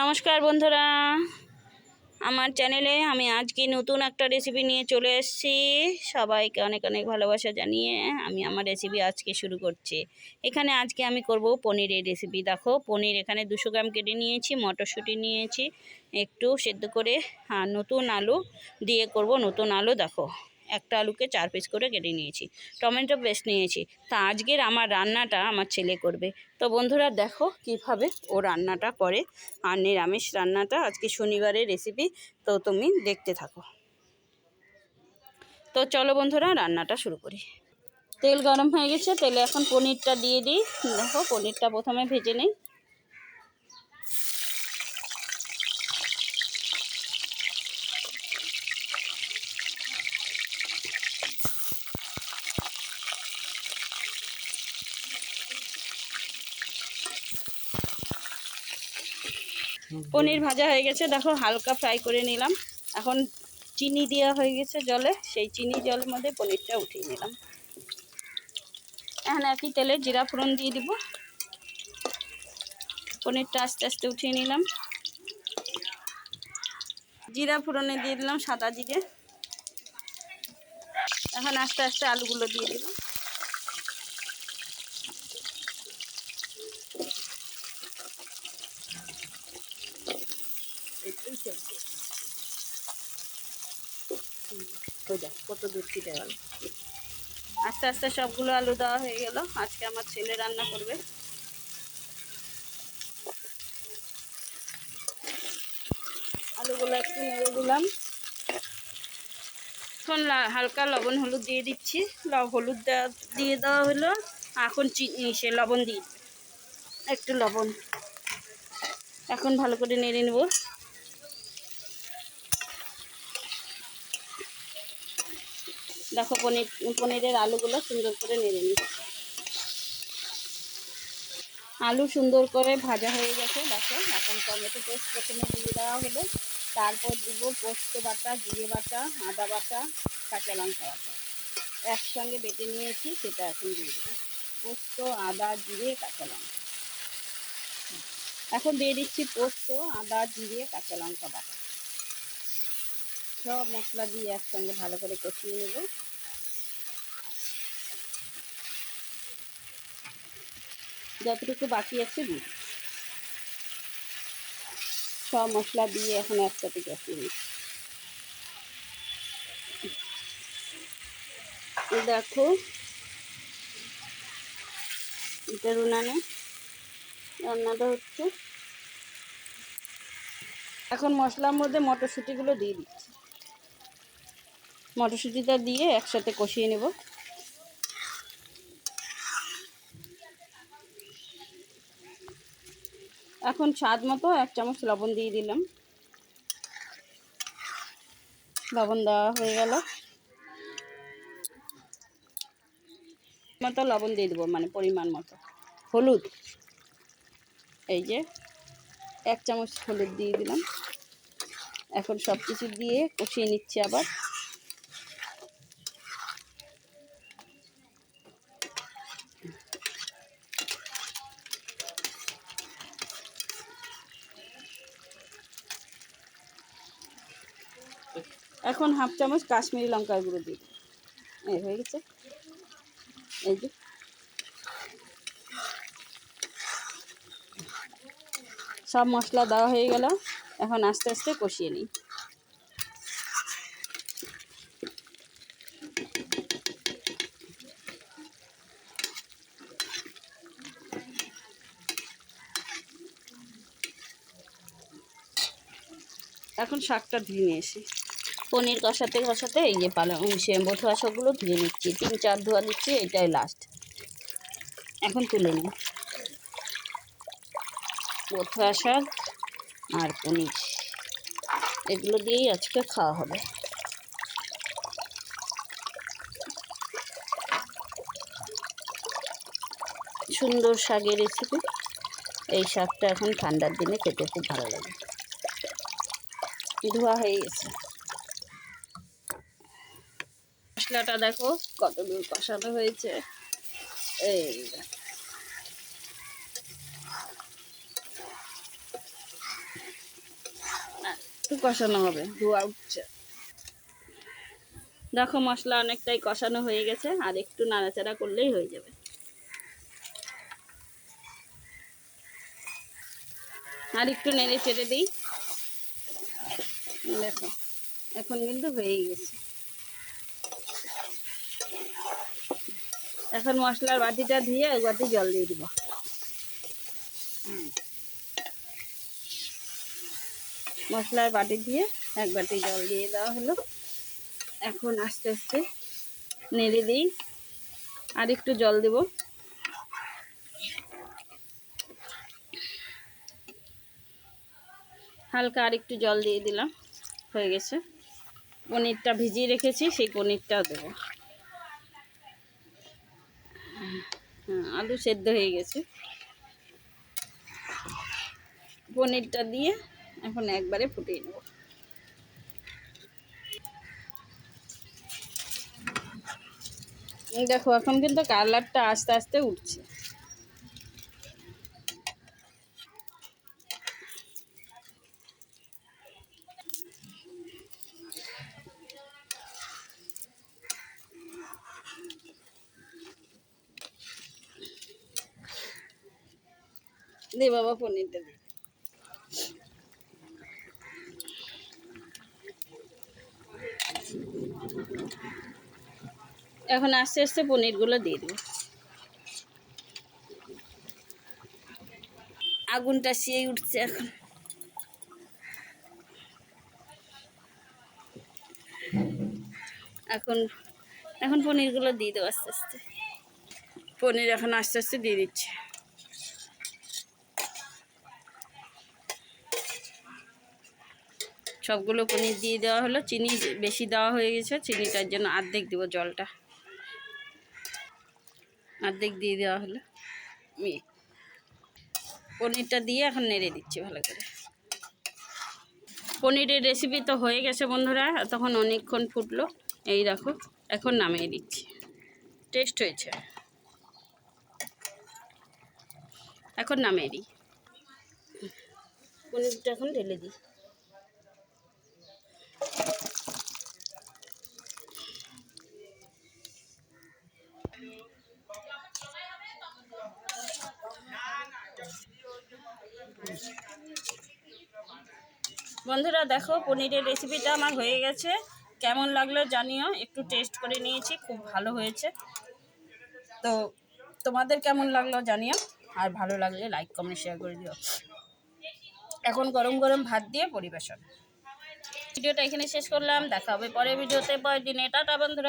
নমস্কার বন্ধুরা। আমার চ্যানেলে আমি আজকে নতুন একটা রেসিপি নিয়ে চলে এসেছি। সবাইকে অনেক অনেক ভালোবাসা জানিয়ে আমি আমার রেসিপি আজকে শুরু করছি। এখানে আজকে আমি করব পনিরের রেসিপি দেখো, পনির এখানে দুশো গ্রাম কেটে নিয়েছি, মটরশুঁটি নিয়েছি, একটু সেদ্ধ করে, আর নতুন আলু দিয়ে করব। নতুন আলু, দেখো। একটা আলুকে চার পিস করে কেটে নিয়েছি, টমেটো পেস্ট নিয়েছি। তা আজকের আমার রান্নাটা আমার ছেলে করবে। তো বন্ধুরা দেখো কীভাবে ও রান্নাটা করে। আর নিরামিষ রান্নাটা আজকে শনিবারের রেসিপি তো তুমি দেখতে থাকো। তো চলো বন্ধুরা রান্নাটা শুরু করি। তেল গরম হয়ে গেছে, তেলে এখন পনিরটা দিয়ে দিই। দেখো পনিরটা প্রথমে ভেজে নিই। পনির ভাজা হয়ে গেছে। দেখো, হালকা ফ্রাই করে নিলাম। এখন চিনি দেওয়া হয়ে গেছে জলে। সেই চিনি জলের মধ্যে পনিরটা উঠিয়ে নিলাম। এখন একই তেলে জিরা ফোড়ন দিয়ে দিব। পনিরটা আস্তে আস্তে উঠিয়ে নিলাম। জিরা ফোড়নে দিয়ে দিলাম সাদা জিরে। এখন আস্তে আস্তে আলুগুলো দিয়ে দিলাম। কত দূর ছিটে গেল আস্তে আস্তে সবগুলো আলু দেওয়া হয়ে গেল। আজকে আমার ছেলে রান্না করবে। আলুগুলো একটু নেড়ে দিলাম। এখন হালকা লবণ হলুদ দিয়ে দিচ্ছি। হলুদ দেওয়া দিয়ে দেওয়া হলো। এখন সে লবণ দিয়ে একটু লবণ। এখন ভালো করে নেড়ে নেব। দেখো পনির, পনিরের আলুগুলো সুন্দর করে নেড়ে নিই আলু সুন্দর করে ভাজা হয়ে গেছে, দেখো। এখন টমেটো পেস্ট প্রথমে দিয়ে দেওয়া হলো। তারপর দিব পোস্ত বাটা, জিরে বাটা, আদা বাটা, কাঁচা লঙ্কা বাটা। একসঙ্গে বেটে নিয়েছি, সেটা এখন দিয়ে দেবো। পোস্ত, আদা, জিরে, কাঁচা লঙ্কা। এখন দিয়ে দিচ্ছি পোস্ত, আদা, জিরে, কাঁচা লঙ্কা বাটা। সব মশলা দিয়ে একসঙ্গে ভালো করে কষিয়ে নেব। যতটুকু বাকি আছে দিই। সব মশলা দিয়ে এখন একসাথে কষিয়ে নিই দেখো এটার উনানে রান্নাটা হচ্ছে। এখন মশলার মধ্যে মটরশুঁটিগুলো দিয়ে দিচ্ছি। মটরশুঁটিটা দিয়ে একসাথে কষিয়ে নেব। এখন স্বাদ মতো এক চামচ লবণ দিয়ে দিলাম। লবণ দেওয়া হয়ে গেল। মতো লবণ দিয়ে দেবো মানে পরিমাণ মতো। হলুদ। এই যে, এক চামচ হলুদ দিয়ে দিলাম। এখন সব কিছু দিয়ে কষিয়ে নিচ্ছি আবার। এখন হাফ চামচ কাশ্মীরি লঙ্কার গুঁড়ো দিই এই হয়ে গেছে। এই যে। সব মশলা দেওয়া হয়ে গেল। এখন আস্তে আস্তে কষিয়ে নিই। এখন শাকটা ধুয়ে নিয়ে এসি পনির কষাতে কষাতে এই যে পালং সে বথুয়া শাকগুলো ধুয়ে নিচ্ছি। তিন, চার ধোয়া দিচ্ছি এটাই লাস্ট এখন তুলে নিই। বথুয়া শাক আর পনির। এগুলো দিয়েই আজকে খাওয়া হবে। সুন্দর শাকের রেসিপি এই শাকটা এখন ঠান্ডার দিনে খেতে খুব ভালো লাগে। ধোয়া হয়ে গেছে। মশলাটা দেখো কত দূর কষানো হয়েছে। এই। একটু কষানো হবে, ধোয়া উঠছে। দেখো মশলা অনেকটাই কষানো হয়ে গেছে, আর একটু নাড়াচাড়া করলেই হয়ে যাবে। আর একটু নেড়ে চেড়ে দিই। দেখো, এখন কিন্তু হয়েই গেছে। এখন মশলার বাটিটা দিয়ে এক বাটি জল দিয়ে দিব। মশলার বাটি দিয়ে এক বাটি জল দিয়ে দেওয়া হলো। এখন আস্তে আস্তে নেড়ে দিই। আর একটু জল দেব। হালকা আর একটু জল দিয়ে দিলাম। হয়ে গেছে। পনিরটা ভিজিয়ে রেখেছি, সেই পনিরটাও দেবো হ্যাঁ, আলু সেদ্ধ হয়ে গেছে। পনিরটা দিয়ে এখন একবারে ফুটিয়ে নেব। দেখো, এখন কিন্তু কালারটা আস্তে আস্তে উঠছে। দে বাবা পনিরটা দে। এখন আস্তে আস্তে পনিরগুলো দিয়ে দেবো। আগুনটা সিয়ে উঠছে এখন। এখন এখন পনিরগুলো দিয়ে দেবো আস্তে আস্তে। পনির এখন আস্তে আস্তে দিয়ে দিচ্ছে। সবগুলো পনির দিয়ে দেওয়া হলো। চিনি বেশি দেওয়া হয়ে গেছে। চিনিটার জন্য অর্ধেক দেবো জলটা। অর্ধেক দিয়ে দেওয়া হলো। পনিরটা দিয়ে এখন নেড়ে দিচ্ছি ভালো করে। পনিরের রেসিপি তো হয়ে গেছে বন্ধুরা। তখন অনেকক্ষণ ফুটলো। এই দেখো, এখন নামিয়ে দিচ্ছি। টেস্ট হয়েছে। এখন নামিয়ে দিই। পনিরটা এখন ঢেলে দিই। বন্ধুরা দেখো পনিরের রেসিপিটা আমার হয়ে গেছে। কেমন লাগল জানিও, একটু টেস্ট করে নিয়েছি, খুব ভালো হয়েছে। তো তোমাদের কেমন লাগল জানিও, আর ভালো লাগলে লাইক কমেন্ট শেয়ার করে দিও। এখন গরম গরম ভাত দিয়ে পরিবেশন। ভিডিওটা এখানে শেষ করলাম। দেখা হবে পরের ভিডিওতে। পরের দিনে। টাটা বন্ধুরা।